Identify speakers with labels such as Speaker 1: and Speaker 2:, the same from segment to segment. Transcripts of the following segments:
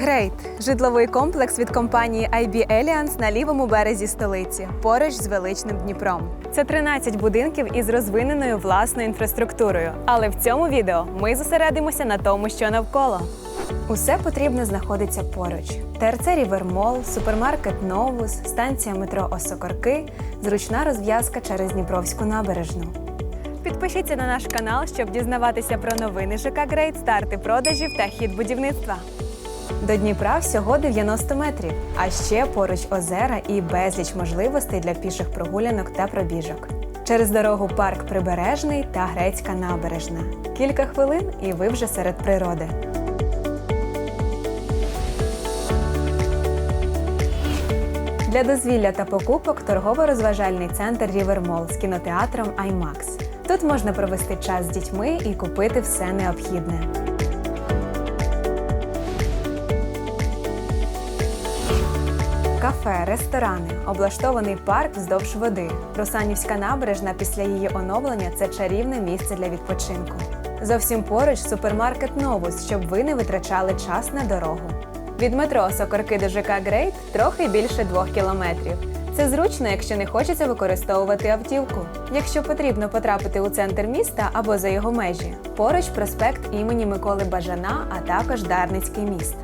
Speaker 1: Грейт житловий комплекс від компанії IB Alliance на лівому березі столиці, поруч з величним Дніпром. Це 13 будинків із розвиненою власною інфраструктурою. Але в цьому відео ми зосередимося на тому, що навколо. Усе потрібно знаходиться поруч: ТРЦ Рівермол, супермаркет Новус, станція метро Осокорки, зручна розв'язка через Дніпровську набережну. Підпишіться на наш канал, щоб дізнаватися про новини ЖК Грейт, старти продажів та хід будівництва. До Дніпра всього 90 метрів, а ще поруч озера і безліч можливостей для піших прогулянок та пробіжок. Через дорогу парк Прибережний та Грецька набережна. Кілька хвилин і ви вже серед природи. Для дозвілля та покупок торгово-розважальний центр Рівермол з кінотеатром IMAX. Тут можна провести час з дітьми і купити все необхідне. Кафе, ресторани, облаштований парк вздовж води. Русанівська набережна після її оновлення це чарівне місце для відпочинку. Зовсім поруч супермаркет Новус, щоб ви не витрачали час на дорогу. Від метро Сокорки до ЖК Грейт трохи більше двох кілометрів. Це зручно, якщо не хочеться використовувати автівку. Якщо потрібно потрапити у центр міста або за його межі, поруч проспект імені Миколи Бажана, а також Дарницький міст.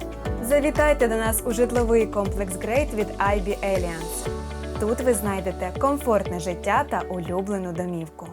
Speaker 1: Завітайте до нас у житловий комплекс Грейт від IB Alliance. Тут ви знайдете комфортне життя та улюблену домівку.